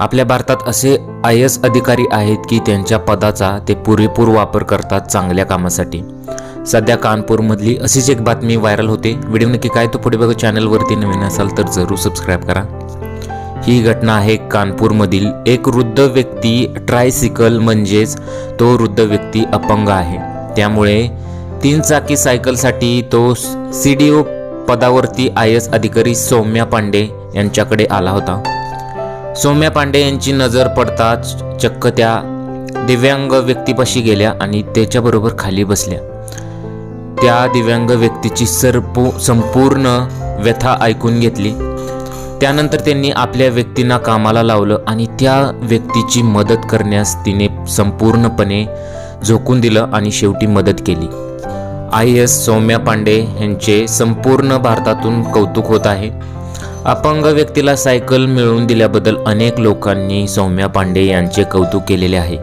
आपल्या भारतात असे आय एस अधिकारी आहेत की त्यांच्या पदाचा ते पुरेपूर वापर करतात चांगल्या कामासाठी. सध्या कानपूरमधली अशीच एक बातमी व्हायरल होते. व्हिडिओ नक्की काय तो पुढे बघा चॅनलवरती नवीन असाल तर जरूर सबस्क्राईब करा. ही घटना आहे कानपूरमधील एक वृद्ध व्यक्ती ट्रायसिकल म्हणजेच तो वृद्ध व्यक्ती अपंग आहे. त्यामुळे तीन चाकी सायकलसाठी तो सी डी ओ पदावरती आय एस अधिकारी सौम्या पांडे यांच्याकडे आला होता. सौम्या पांडे यांची नजर पडताच चक्क त्या दिव्यांग व्यक्तीपाशी गेल्या आणि त्याच्याबरोबर खाली बसल्या. त्या दिव्यांग व्यक्तीची सरपू संपूर्ण व्यथा ऐकून घेतली. त्यानंतर त्यांनी आपल्या व्यक्तींना कामाला लावलं आणि त्या व्यक्तीची मदत करण्यास तिने संपूर्णपणे झोकून दिलं आणि शेवटी मदत केली. आय एस सौम्या पांडे यांचे संपूर्ण भारतातून कौतुक होत आहे. अपंग व्यक्तीला सायकल मिळवून दिल्याबद्दल अनेक लोकांनी सौम्या पांडे यांचे कौतुक केलेले आहे.